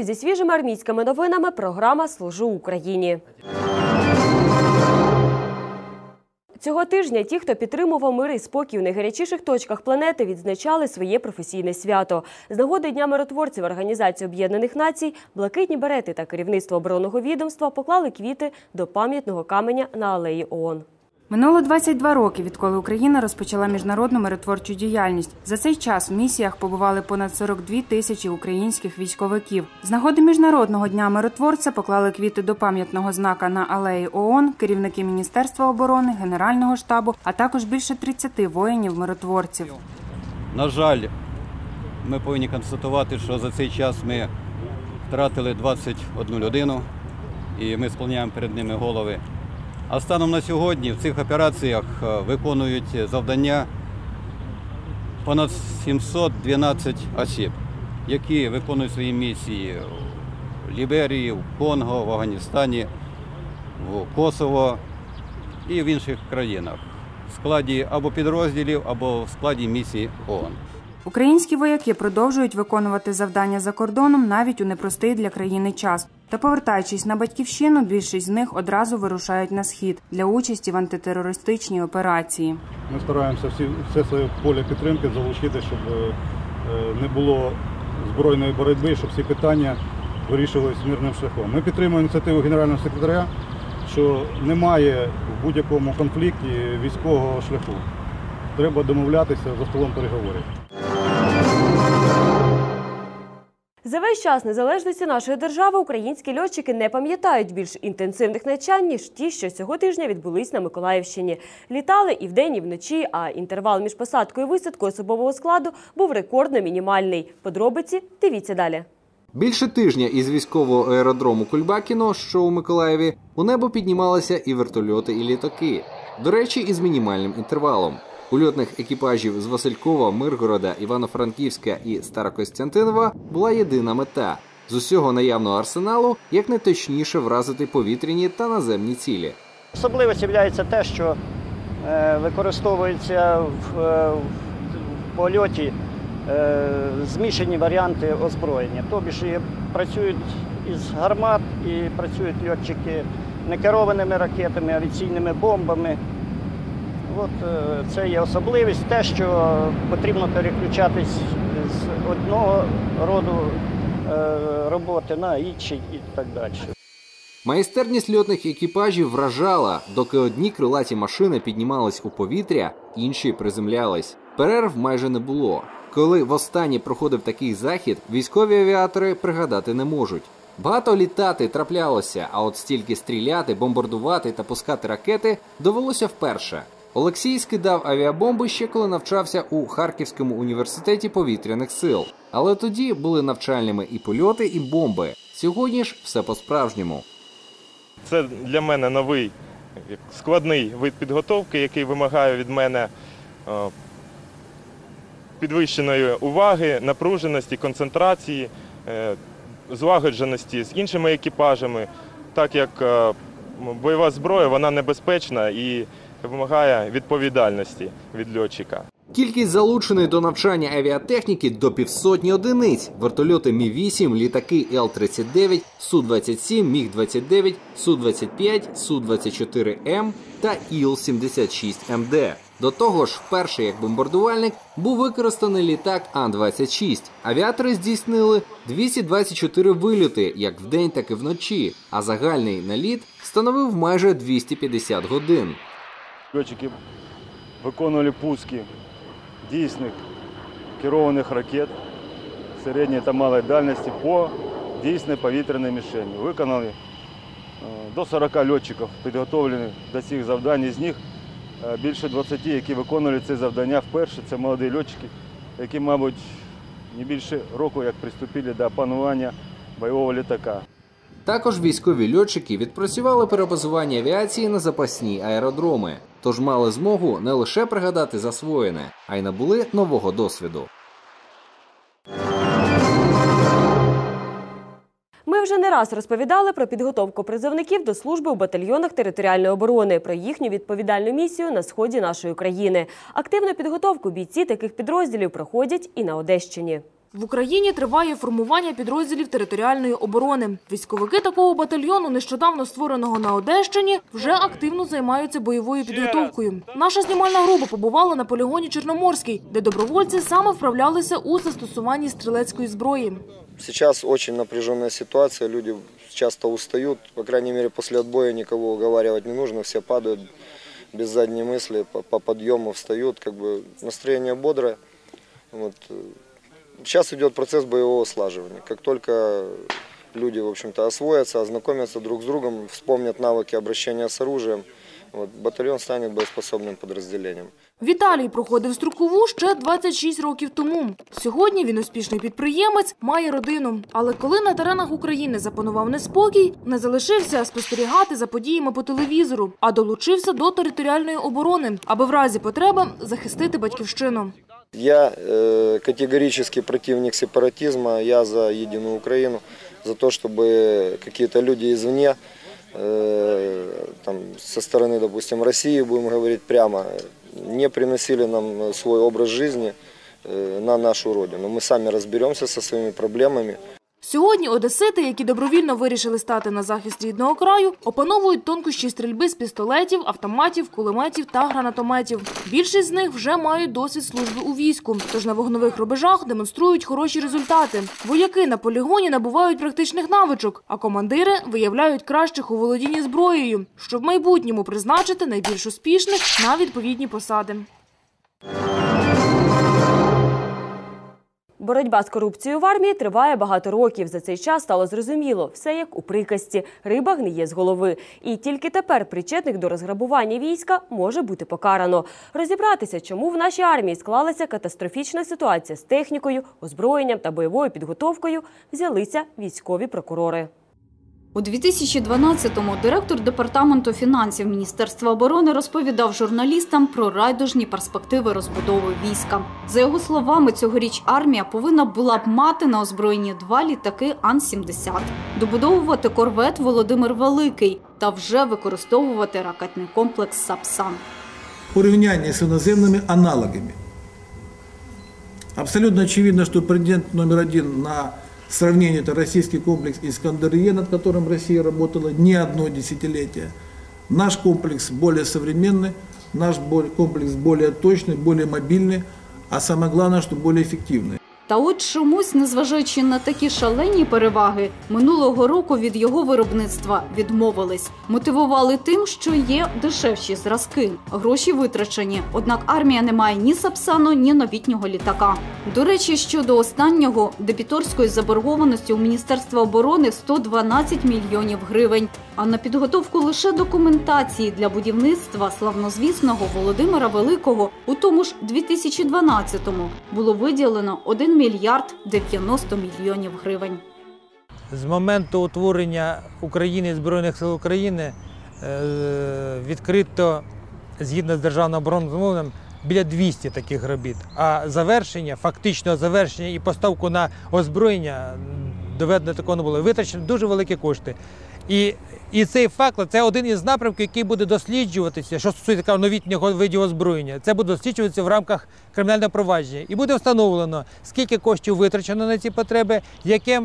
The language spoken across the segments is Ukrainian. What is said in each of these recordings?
Вітаю зі свіжими армійськими новинами. Програма Служу Україні. Цього тижня ті, хто підтримував мир і спокій у найгарячіших точках планети, відзначали своє професійне свято. З нагоди Дня миротворців Організації Об'єднаних Націй, блакитні берети та керівництво оборонного відомства поклали квіти до пам'ятного каменя на алеї ООН. Минуло 22 роки, відколи Україна розпочала міжнародну миротворчу діяльність. За цей час в місіях побували понад 42 тисячі українських військовиків. З нагоди міжнародного дня миротворця поклали квіти до пам'ятного знака на алеї ООН, керівники Міністерства оборони, Генерального штабу, а також більше 30 воїнів-миротворців. На жаль, ми повинні констатувати, що за цей час ми втратили 21 людину і ми склоняємо перед ними голови. А станом на сьогодні в цих операціях е, виконують завдання понад 712 осіб, які виконують свої місії в Ліберії, в Конго, в Афганістані, в Косово і в інших країнах в складі або підрозділів, або в складі місії ООН. Українські вояки продовжують виконувати завдання за кордоном навіть у непростий для країни час. Та повертаючись на батьківщину, більшість з них одразу вирушають на схід для участі в антитерористичній операції. Ми стараємося всі, все своє поле підтримки залучити, щоб е, не було збройної боротьби, щоб всі питання вирішувалися мирним шляхом. Ми підтримуємо ініціативу генерального секретаря, що немає в будь-якому конфлікті військового шляху. Треба домовлятися за столом переговорів. За весь час незалежності нашої держави українські льотчики не пам'ятають більш інтенсивних навчань, ніж ті, що цього тижня відбулись на Миколаївщині. Літали і вдень, і вночі, а інтервал між посадкою і висадкою особового складу був рекордно мінімальний. Подробиці дивіться далі. Більше тижня із військового аеродрому Кульбакіно, що у Миколаєві, у небо піднімалися і вертольоти, і літаки. До речі, із мінімальним інтервалом. У льотних екіпажів з Василькова, Миргорода, Івано-Франківська і Старокостянтинова була єдина мета з усього наявного арсеналу якнайточніше вразити повітряні та наземні цілі. Особливість є те, що е, використовуються в, е, в польоті е, змішані варіанти озброєння. Тобі ж працюють із гармат, і працюють льотчики не керованими ракетами, авіаційними бомбами. От е, це є особливість, те, що потрібно переключатись з одного роду е, роботи на інший і так далі. Майстерність льотних екіпажів вражала, доки одні крилаті машини піднімались у повітря, інші приземлялись. Перерв майже не було. Коли востаннє проходив такий захід, військові авіатори пригадати не можуть. Багато літати траплялося, а от стільки стріляти, бомбардувати та пускати ракети довелося вперше. Олексій скидав авіабомби ще коли навчався у Харківському університеті повітряних сил. Але тоді були навчальними і польоти, і бомби. Сьогодні ж все по-справжньому. Це для мене новий складний вид підготовки, який вимагає від мене е, підвищеної уваги, напруженості, концентрації, е, злагодженості з іншими екіпажами, так як е, бойова зброя вона небезпечна і вимагає відповідальності від льотчика. Кількість залученої до навчання авіатехніки до півсотні одиниць: вертольоти Мі 8 літаки Л-39, Су-27, Міг-29, Су-25, Су-24М та Іл-76МД. До того ж, вперше як бомбардувальник був використаний літак Ан-26. Авіатори здійснили 224 вильоти як вдень, так і вночі, а загальний наліт становив майже 250 годин. Льотчики виконували пуски дійсних керованих ракет середньої та малої дальності по дійсній повітряній мішені. Виконали е, до 40 льотчиків, підготовлені до цих завдань. З них е, більше 20, які виконували це завдання вперше. Це молоді льотчики, які, мабуть, не більше року як приступили до опанування бойового літака. Також військові льотчики відпрацювали перебазування авіації на запасні аеродроми, тож мали змогу не лише пригадати засвоєне, а й набули нового досвіду. Ми вже не раз розповідали про підготовку призовників до служби у батальйонах територіальної оборони, про їхню відповідальну місію на сході нашої країни. Активну підготовку бійці таких підрозділів проходять і на Одещині. В Україні триває формування підрозділів територіальної оборони. Військовики такого батальйону, нещодавно створеного на Одещині, вже активно займаються бойовою підготовкою. Наша знімальна група побувала на полігоні Чорноморський, де добровольці саме вправлялися у застосуванні стрілецької зброї. Сейчас очень напряженная ситуация, люди часто устают. По крайней мере, после отбоя никого уговаривать не нужно, все падают без задней мысли, по, по подъему встают, как бы настроение бодрое. Вот. Сейчас идет процесс боевого слаживания. Как только люди, в общем-то, освоятся, ознакомятся друг с другом, вспомнят навыки обращения с оружием, вот, батальон станет боеспособным подразделением. Віталій проходив строкову ще 26 років тому. Сьогодні він успішний підприємець, має родину. Але коли на теренах України запанував неспокій, не залишився спостерігати за подіями по телевізору, а долучився до територіальної оборони, аби в разі потреби захистити батьківщину. Я э, категорический противник сепаратизма, я за единую Украину, за то, чтобы какие-то люди извне, э, там, со стороны, допустим, России, будем говорить прямо, не приносили нам свой образ жизни э, на нашу родину. Мы сами разберемся со своими проблемами. Сьогодні одесити, які добровільно вирішили стати на захист рідного краю, опановують тонкощі стрільби з пістолетів, автоматів, кулеметів та гранатометів. Більшість з них вже мають досвід служби у війську, тож на вогнових рубежах демонструють хороші результати. Вояки на полігоні набувають практичних навичок, а командири виявляють кращих у володінні зброєю, щоб в майбутньому призначити найбільш успішних на відповідні посади. Боротьба з корупцією в армії триває багато років. За цей час стало зрозуміло, все як у приказці. Риба гниє з голови. І тільки тепер причетних до розграбування війська може бути покарано. Розібратися, чому в нашій армії склалася катастрофічна ситуація з технікою, озброєнням та бойовою підготовкою, взялися військові прокурори. У 2012-му директор департаменту фінансів Міністерства оборони розповідав журналістам про райдужні перспективи розбудови війська. За його словами, цьогоріч армія повинна була б мати на озброєнні два літаки Ан-70, добудовувати корвет Володимир Великий та вже використовувати ракетний комплекс Сапсан. Порівняння з іноземними аналогами. Абсолютно очевидно, что претендент номер один на сравнение это российский комплекс «Искандер-Е», над которым Россия работала не одно десятилетие. Наш комплекс более современный, наш комплекс более точный, более мобильный, а самое главное, что более эффективный. Та от чомусь, незважаючи на такі шалені переваги, минулого року від його виробництва відмовились. Мотивували тим, що є дешевші зразки. Гроші витрачені. Однак армія не має ні сапсану, ні новітнього літака. До речі, щодо останнього дебіторської заборгованості у Міністерства оборони 112 мільйонів гривень. А на підготовку лише документації для будівництва славнозвісного Володимира Великого у тому ж 2012-му було виділено 1 мільярд 90 мільйонів гривень. З моменту утворення України Збройних сил України е, відкрито згідно з державним оборонним замовленням біля 200 таких робіт. А завершення, фактичного завершення і поставку на озброєння доведено такого не було. Витрачені дуже великі кошти. І, і цей факт це один із напрямків, який буде досліджуватися, що стосується новітнього видів озброєння. Це буде досліджуватися в рамках кримінального провадження. І буде встановлено, скільки коштів витрачено на ці потреби, яке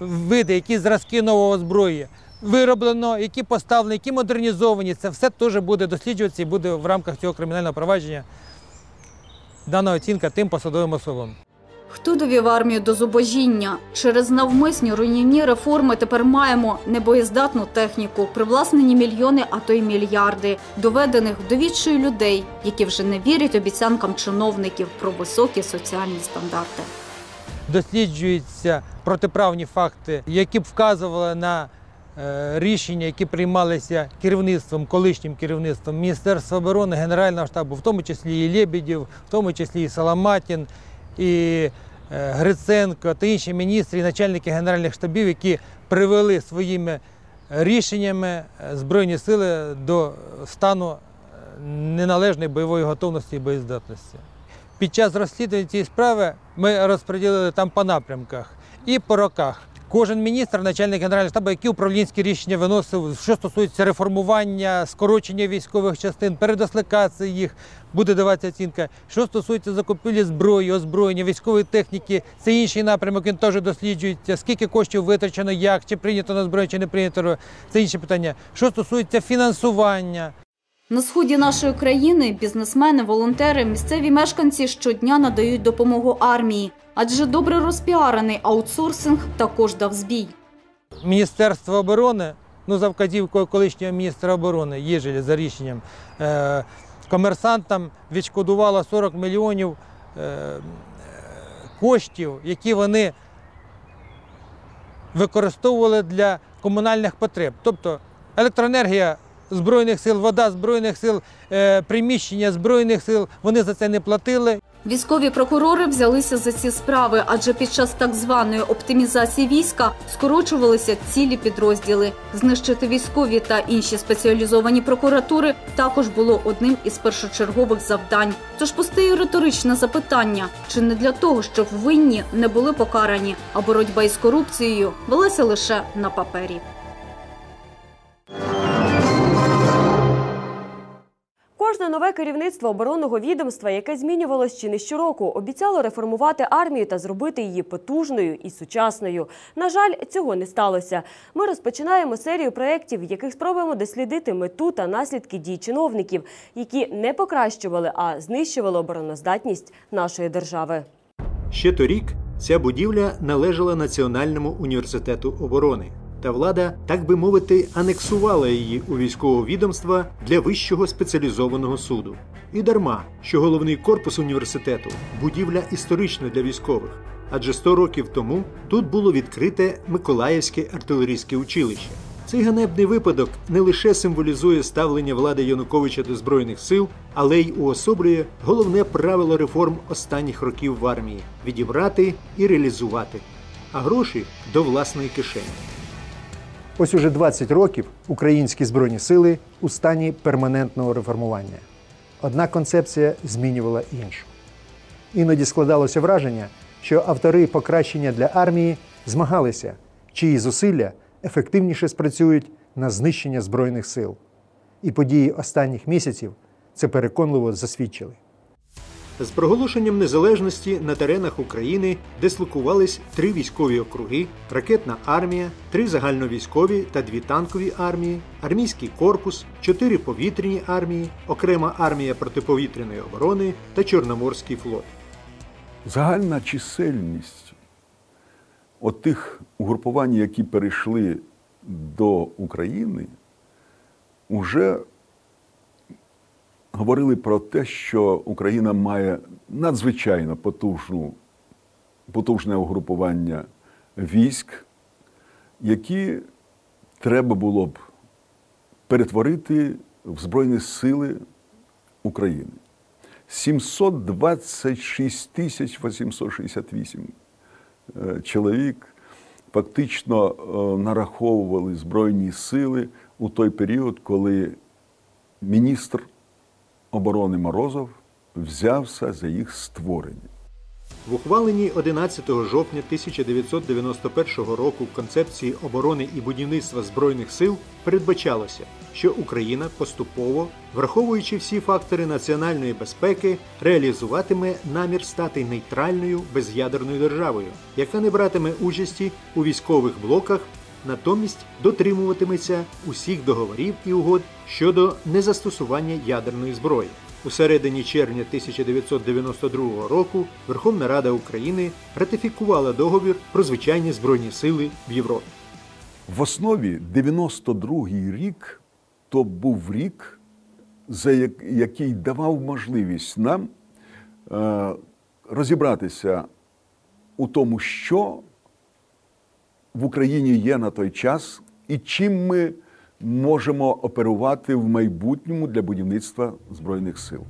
види, які зразки нового зброї вироблено, які поставлені, які модернізовані. Це все теж буде досліджуватися і буде в рамках цього кримінального провадження дана оцінка тим посадовим особам. Хто довів армію до зубожіння? Через навмисні руйнівні реформи тепер маємо небоєздатну техніку, привласнені мільйони, а то й мільярди, доведених до відчаю людей, які вже не вірять обіцянкам чиновників про високі соціальні стандарти. досліджуються протиправні факти, які б вказували на е, рішення, які приймалися керівництвом, колишнім керівництвом Міністерства оборони, Генерального штабу, в тому числі і Лебедєв, в тому числі і Саламатін, і е, Гриценко та інші міністри і начальники генеральних штабів, які привели своїми рішеннями е, Збройні сили до стану е, неналежної бойової готовності і боєздатності. Під час розслідування цієї справи ми розподілили там по напрямках і по роках. Кожен міністр, начальник генерального штабу, які управлінські рішення виносив, що стосується реформування, скорочення військових частин, передосликації їх, буде даватися оцінка. Що стосується закупівлі зброї, озброєння, військової техніки, це інший напрямок, він теж досліджується. Скільки коштів витрачено, як, чи прийнято на зброю, чи не прийнято, це інше питання. Що стосується фінансування, На сході нашої країни бізнесмени, волонтери, місцеві мешканці щодня надають допомогу армії, адже добре розпіарений аутсорсинг також дав збій. Міністерство оборони, ну за вказівкою колишнього міністра оборони Єжеля за рішенням, е, комерсантам відшкодувало 40 мільйонів е, коштів, які вони використовували для комунальних потреб. Тобто електроенергія Збройних сил, вода Збройних сил, е, приміщення Збройних сил, вони за це не платили. Військові прокурори взялися за ці справи, адже під час так званої оптимізації війська скорочувалися цілі підрозділи. Знищити військові та інші спеціалізовані прокуратури також було одним із першочергових завдань. Тож постає риторичне запитання: чи не для того, щоб винні не були покарані, а боротьба із корупцією велася лише на папері. Кожне нове керівництво оборонного відомства, яке змінювалось чи не щороку, обіцяло реформувати армію та зробити її потужною і сучасною. На жаль, цього не сталося. Ми розпочинаємо серію проєктів, в яких спробуємо дослідити мету та наслідки дій чиновників, які не покращували, а знищували обороноздатність нашої держави. Ще торік ця будівля належала Національному університету оборони. Та влада, так би мовити, анексувала її у військове відомство для вищого спеціалізованого суду. І дарма, що головний корпус університету будівля історична для військових, адже 100 років тому тут було відкрите Миколаївське артилерійське училище. Цей ганебний випадок не лише символізує ставлення влади Януковича до збройних сил, але й уособлює головне правило реформ останніх років в армії відібрати і реалізувати, а гроші до власної кишені. Ось уже 20 років українські збройні сили у стані перманентного реформування. Одна концепція змінювала іншу. Іноді складалося враження, що автори покращення для армії змагалися, чиї зусилля ефективніше спрацюють на знищення збройних сил. І події останніх місяців це переконливо засвідчили. З проголошенням незалежності на теренах України дислокувались три військові округи, ракетна армія, три загальновійськові та дві танкові армії, армійський корпус, чотири повітряні армії, окрема армія протиповітряної оборони та Чорноморський флот. Загальна чисельність отих угрупувань, які перейшли до України, вже говорили про те, що Україна має надзвичайно потужну, потужне угрупування військ, які треба було б перетворити в Збройні Сили України. 726 тисяч 868 е, чоловік фактично е, нараховували Збройні сили у той період, коли міністр оборони Морозов взявся за їх створення. В ухваленні 11 жовтня 1991 року концепції оборони і будівництва збройних сил передбачалося, що Україна поступово, враховуючи всі фактори національної безпеки, реалізуватиме намір стати нейтральною без'ядерною державою, яка не братиме участі у військових блоках, натомість дотримуватиметься усіх договорів і угод щодо незастосування ядерної зброї. У середині червня 1992 року Верховна Рада України ратифікувала договір про звичайні збройні сили в Європі. В основі 92-й рік то був рік, за який давав можливість нам е, розібратися у тому, що в Україні є на той час і чим ми можемо оперувати в майбутньому для будівництва збройних сил.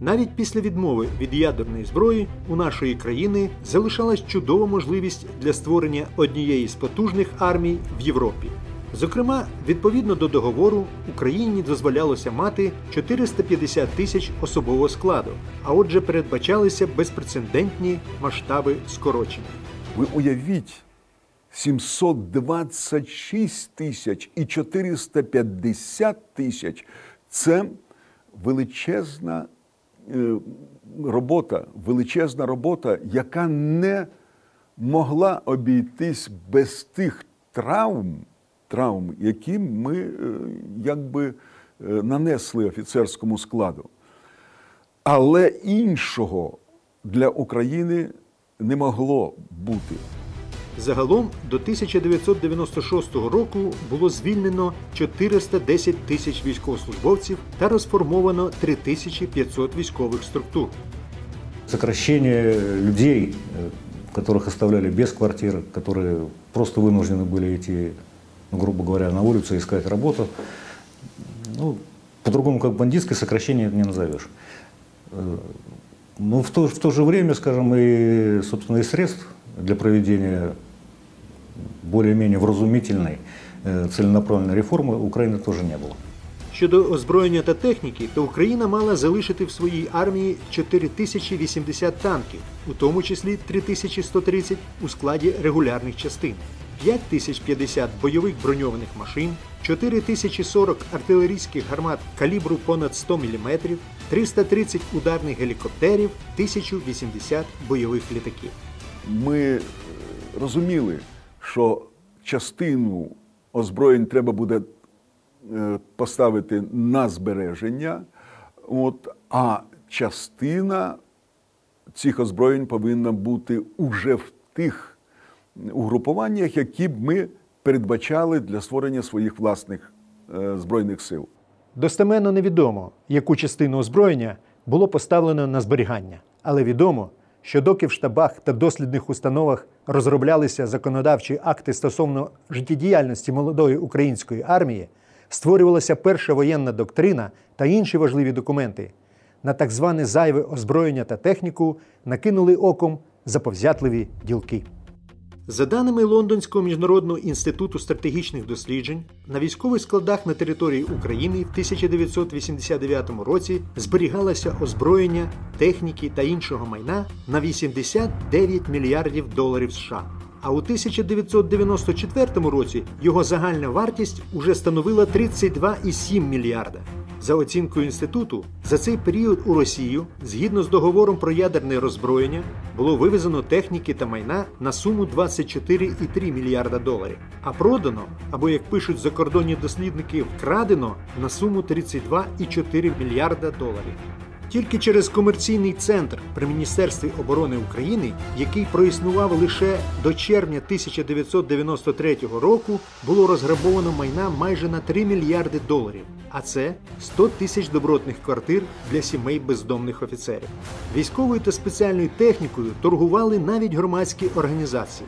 Навіть після відмови від ядерної зброї у нашої країни залишалась чудова можливість для створення однієї з потужних армій в Європі. Зокрема, відповідно до договору, Україні дозволялося мати 450 тисяч особового складу, а отже, передбачалися безпрецедентні масштаби скорочення. Ви уявіть, 726 тисяч і 450 тисяч це величезна е, робота, величезна робота, яка не могла обійтись без тих травм, травм, які ми е, якби е, нанесли офіцерському складу. Але іншого для України не могло бути. Загалом до 1996 року було звільнено 410 тисяч військовослужбовців та розформовано 3500 військових структур. Сокращение людей, э, которых оставляли без квартир, которые просто вынуждены были идти, ну, грубо говоря, на улицу искать работу. Ну, по-другому, как бандитское сокращение это не назовешь. Э, Но в то, в то же время, скажем, и, собственно, и средств для проведения более-менее вразумительной, э, целенаправленной реформы у Украины тоже не было. Щодо озброєння та техніки, то Україна мала залишити в своїй армії 4080 танків, у тому числі 3130 у складі регулярних частин, 5050 бойових броньованих машин, 4040 артилерійських гармат калібру понад 100 мм, 330 ударних гелікоптерів, 1080 бойових літаків. Ми розуміли, що частину озброєнь треба буде е, поставити на збереження, от, а частина цих озброєнь повинна бути уже в тих угрупуваннях, які б ми передбачали для створення своїх власних е, збройних сил. Достеменно невідомо, яку частину озброєння було поставлено на зберігання, але відомо, що доки в штабах та дослідних установах розроблялися законодавчі акти стосовно життєдіяльності молодої української армії, створювалася перша воєнна доктрина та інші важливі документи. На так зване зайве озброєння та техніку накинули оком заповзятливі ділки. За даними Лондонського міжнародного інституту стратегічних досліджень, на військових складах на території України в 1989 році зберігалося озброєння, техніки та іншого майна на 89 мільярдів доларів США. А у 1994 році його загальна вартість уже становила 32,7 мільярда. За оцінкою інституту, за цей період у Росію, згідно з договором про ядерне роззброєння, було вивезено техніки та майна на суму 24,3 мільярда доларів, а продано, або як пишуть закордонні дослідники, вкрадено на суму 32,4 мільярда доларів. Тільки через комерційний центр при Міністерстві оборони України, який проіснував лише до червня 1993 року, було розграбовано майна майже на 3 мільярди доларів, а це 100 тисяч добротних квартир для сімей бездомних офіцерів. Військовою та спеціальною технікою торгували навіть громадські організації.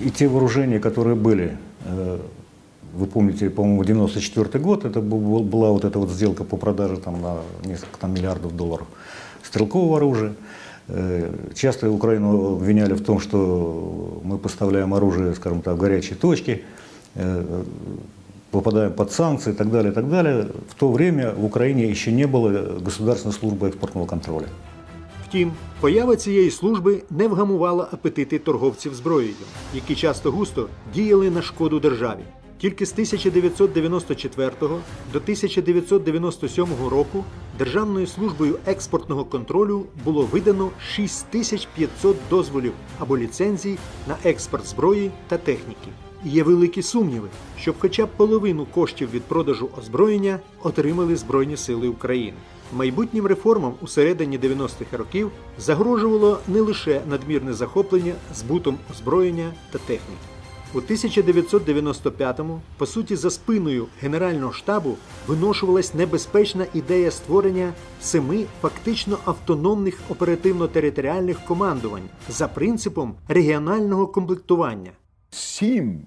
И те вооружения, которые были, э, вы помните, по-моему, 94 год, это был- была вот эта вот сделка по продаже там, на несколько там, миллиардов долларов стрелкового оружия. Э, Часто Украину обвиняли в том, что мы поставляем оружие, скажем так, в горячие точки, э, попадаем под санкции и так далее, и так далее. В то время в Украине еще не было государственной службы экспортного контроля. Втім, поява цієї служби не вгамувала апетити торговців зброєю, які часто густо діяли на шкоду державі. Тільки з 1994 до 1997 року Державною службою експортного контролю було видано 6500 дозволів або ліцензій на експорт зброї та техніки. Є великі сумніви, щоб хоча б половину коштів від продажу озброєння отримали Збройні Сили України. Майбутнім реформам у середині 90-х років загрожувало не лише надмірне захоплення збутом озброєння та техніки. У 1995-му, по суті, за спиною Генерального штабу виношувалась небезпечна ідея створення семи фактично автономних оперативно-територіальних командувань за принципом регіонального комплектування. Сім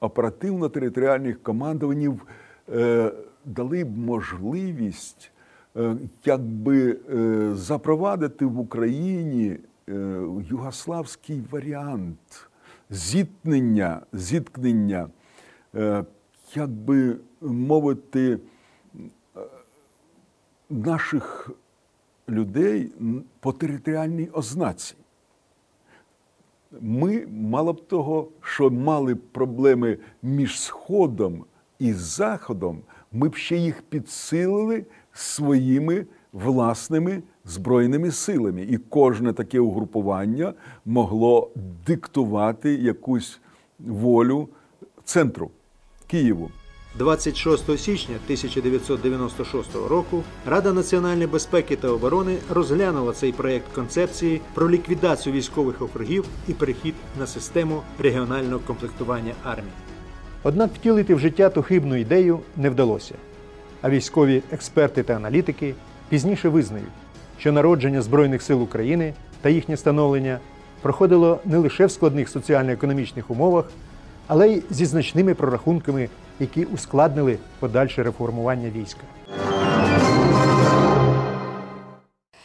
оперативно-територіальних командуванів е, дали б можливість е, якби е, запровадити в Україні е, югославський варіант зіткнення, зіткнення, е, як би мовити, е, наших людей по територіальній ознаці. Ми мало б того що мали проблеми між Сходом і Заходом, ми б ще їх підсилили своїми власними збройними силами. І кожне таке угрупування могло диктувати якусь волю центру Києву. 26 січня 1996 року Рада національної безпеки та оборони розглянула цей проєкт концепції про ліквідацію військових округів і перехід на систему регіонального комплектування армії. Однак втілити в життя ту хибну ідею не вдалося. А військові експерти та аналітики пізніше визнають, що народження Збройних сил України та їхнє становлення проходило не лише в складних соціально-економічних умовах, але й зі значними прорахунками, які ускладнили подальше реформування війська.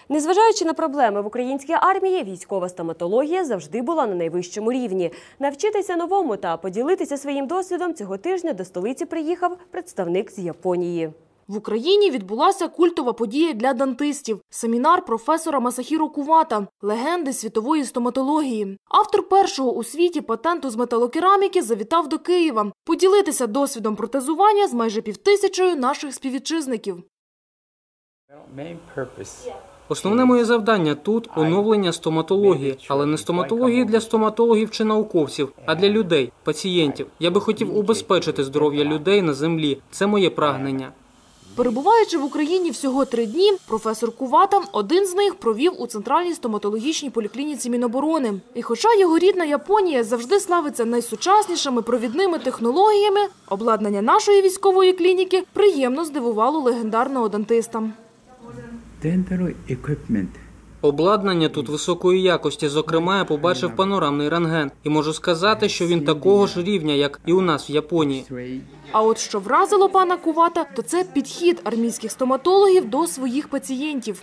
Незважаючи на проблеми в українській армії, військова стоматологія завжди була на найвищому рівні. Навчитися новому та поділитися своїм досвідом цього тижня до столиці приїхав представник з Японії. В Україні відбулася культова подія для дантистів – семінар професора Масахіро Кувата, легенди світової стоматології. Автор першого у світі патенту з металокераміки завітав до Києва поділитися досвідом протезування з майже півтисячою наших співвітчизників. Основне моє завдання тут оновлення стоматології, але не стоматології для стоматологів чи науковців, а для людей, пацієнтів. Я би хотів убезпечити здоров'я людей на землі. Це моє прагнення. Перебуваючи в Україні всього три дні, професор Кувата один з них провів у центральній стоматологічній поліклініці Міноборони. І хоча його рідна Японія завжди славиться найсучаснішими провідними технологіями, обладнання нашої військової клініки приємно здивувало легендарного дантиста. Обладнання тут високої якості. Зокрема, я побачив панорамний рентген і можу сказати, що він такого ж рівня, як і у нас в Японії. А от що вразило пана Кувата, то це підхід армійських стоматологів до своїх пацієнтів.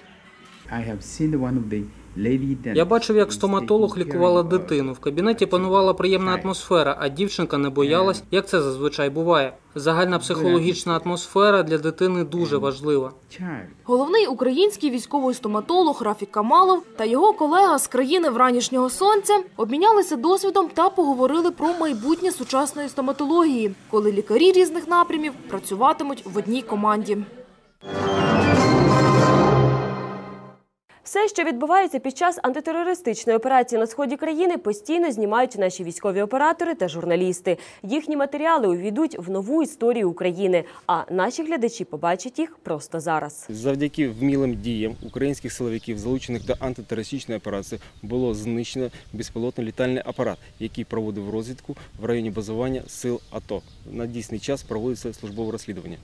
Я бачив, як стоматолог лікувала дитину. В кабінеті панувала приємна атмосфера, а дівчинка не боялась, як це зазвичай буває. Загальна психологічна атмосфера для дитини дуже важлива. Головний український військовий стоматолог Рафік Камалов та його колега з країни вранішнього сонця обмінялися досвідом та поговорили про майбутнє сучасної стоматології, коли лікарі різних напрямів працюватимуть в одній команді. Все, що відбувається під час антитерористичної операції на сході країни, постійно знімають наші військові оператори та журналісти. Їхні матеріали увійдуть в нову історію України. А наші глядачі побачать їх просто зараз. Завдяки вмілим діям українських силовиків, залучених до антитерористичної операції, було знищено безпілотний літальний апарат, який проводив розвідку в районі базування сил АТО. На дійсний час проводиться службове розслідування.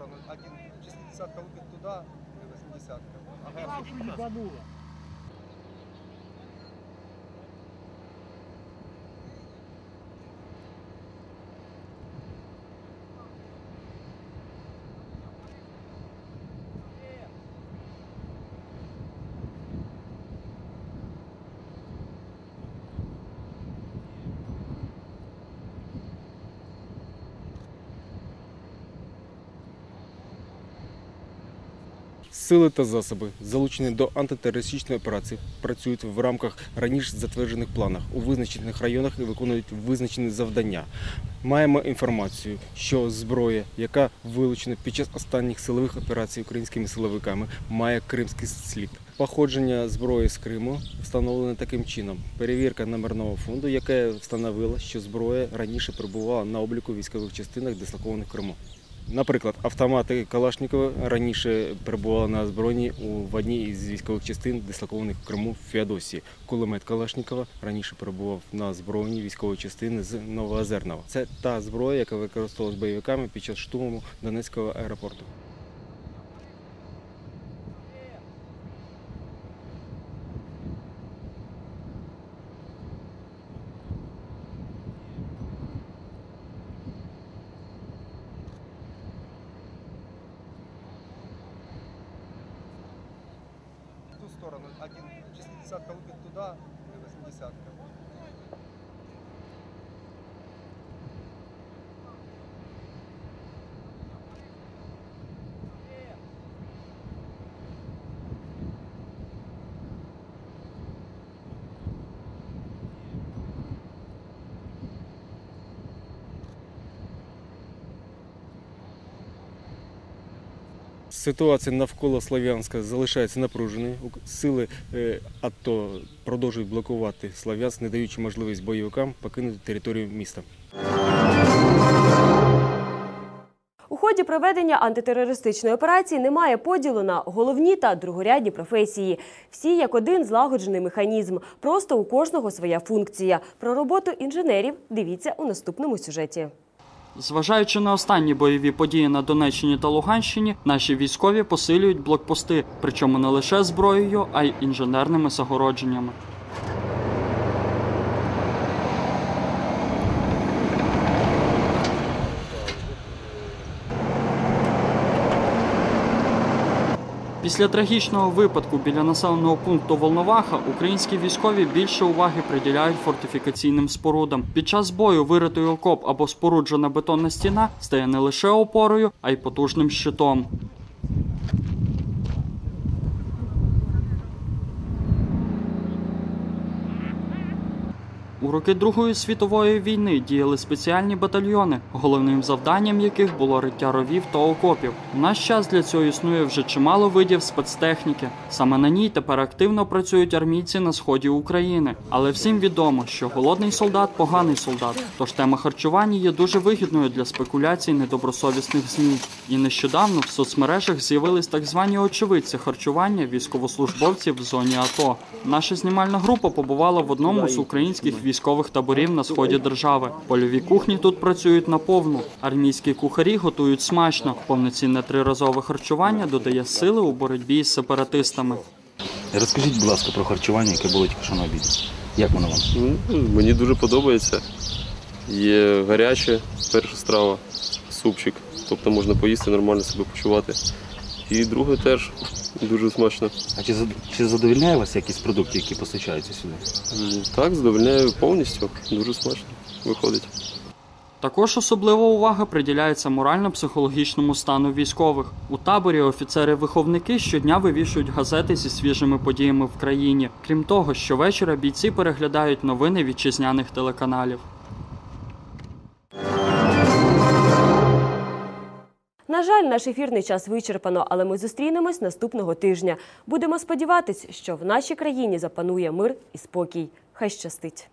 Сторону. Один 60 лупит туда, 80 Ага. Сили та засоби, залучені до антитерористичної операції, працюють в рамках раніше затверджених планах у визначених районах і виконують визначені завдання. Маємо інформацію, що зброя, яка вилучена під час останніх силових операцій українськими силовиками, має кримський слід. Походження зброї з Криму встановлено таким чином: перевірка номерного фонду, яке встановила, що зброя раніше перебувала на обліку військових частинах, дислокованих в Криму. Наприклад, автомати Калашникова раніше перебували на збройні в одній із військових частин, дислокованих в Криму в Феодосії. Кулемет Калашникова раніше перебував на озброєнні військової частини з Новоозерного. Це та зброя, яка використовувалась бойовиками під час штурму Донецького аеропорту. Сторону. Один 60-ка лупит туда, 80-ка. Ситуація навколо Слов'янська залишається напруженою. Сили е, АТО продовжують блокувати Слов'янськ, не даючи можливість бойовикам покинути територію міста. У ході проведення антитерористичної операції немає поділу на головні та другорядні професії. Всі як один злагоджений механізм. Просто у кожного своя функція. Про роботу інженерів дивіться у наступному сюжеті. Зважаючи на останні бойові події на Донеччині та Луганщині, наші військові посилюють блокпости, причому не лише зброєю, а й інженерними загородженнями. Після трагічного випадку біля населеного пункту Волноваха українські військові більше уваги приділяють фортифікаційним спорудам. Під час бою виритий окоп або споруджена бетонна стіна стає не лише опорою, а й потужним щитом. У роки Другої світової війни діяли спеціальні батальйони, головним завданням яких було риття ровів та окопів. У наш час для цього існує вже чимало видів спецтехніки. Саме на ній тепер активно працюють армійці на сході України. Але всім відомо, що голодний солдат поганий солдат. Тож тема харчування є дуже вигідною для спекуляцій недобросовісних ЗМІ. І нещодавно в соцмережах з'явились так звані очевидці харчування військовослужбовців в зоні АТО. Наша знімальна група побувала в одному з українських військових таборів на сході держави. Польові кухні тут працюють наповну. Армійські кухарі готують смачно. Повноцінне триразове харчування додає сили у боротьбі з сепаратистами. Розкажіть, будь ласка, про харчування, яке було тільки що на обіді. Як воно вам? Ну, Мені дуже подобається. Є гаряче, перша страва, супчик. Тобто можна поїсти, нормально себе почувати. І друге теж дуже смачно. А чи, чи задовільняє вас якісь продукти, які постачаються сюди? Так, задовольняю повністю. Дуже смачно виходить. Також особлива увага приділяється морально-психологічному стану військових. У таборі офіцери-виховники щодня вивішують газети зі свіжими подіями в країні. Крім того, щовечора бійці переглядають новини вітчизняних телеканалів. Жаль, наш ефірний час вичерпано, але ми зустрінемось наступного тижня. Будемо сподіватись, що в нашій країні запанує мир і спокій. Хай щастить.